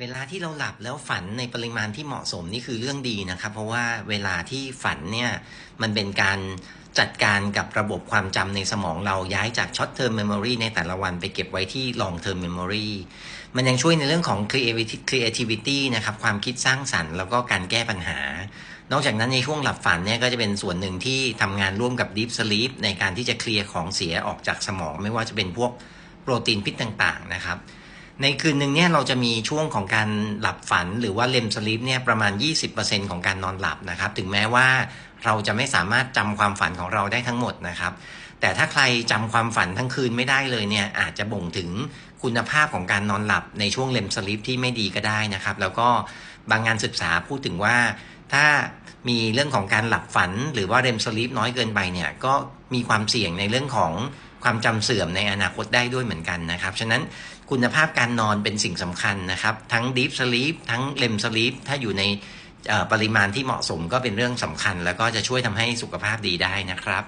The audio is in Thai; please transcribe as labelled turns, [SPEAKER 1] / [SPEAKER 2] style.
[SPEAKER 1] เวลาที่เราหลับแล้วฝันในปริมาณที่เหมาะสมนี่คือเรื่องดีนะครับ เพราะว่าเวลาที่ฝันเนี่ยมันเป็นการจัดการกับระบบความจำในสมองเราย้ายจาก short term memory ในแต่ละวันไปเก็บไว้ที่ long term memory มันยังช่วยในเรื่องของ creativity นะครับความคิดสร้างสรรค์แล้วก็การแก้ปัญหา นอกจากนั้นในช่วงหลับฝันเนี่ยก็จะเป็นส่วนหนึ่งที่ทำงานร่วมกับ deep sleep ในการที่จะเคลียร์ของเสียออกจากสมอง ไม่ว่าจะเป็นพวกโปรตีนพิษต่างๆนะครับ ในคืนหนึ่งเนี่ยเราจะมีช่วงของการหลับฝันหรือว่าเลมสลีปเนี่ยประมาณ 20%ของการนอนหลับนะครับ ถึงแม้ว่าเราจะไม่สามารถจำความฝันของเราได้ทั้งหมดนะครับ แต่ถ้าใครจำความฝันทั้งคืนไม่ได้เลยเนี่ยอาจจะบ่งถึงคุณภาพของการนอนหลับในช่วงเลมสลีปที่ไม่ดีก็ได้นะครับ แล้วก็บางงานศึกษาพูดถึงว่า ถ้ามีเรื่องของการหลับฝันหรือว่าเรมสลีปน้อยเกินไปเนี่ยก็มีความเสี่ยงในเรื่องของความจำเสื่อมในอนาคตได้ด้วยเหมือนกันนะครับ ฉะนั้นคุณภาพการนอนเป็นสิ่งสำคัญนะครับ ทั้ง Deep Sleep ทั้งเลมสลีปถ้าอยู่ในปริมาณที่เหมาะสมก็เป็นเรื่องสำคัญ แล้วก็จะช่วยทำให้สุขภาพดีได้นะครับ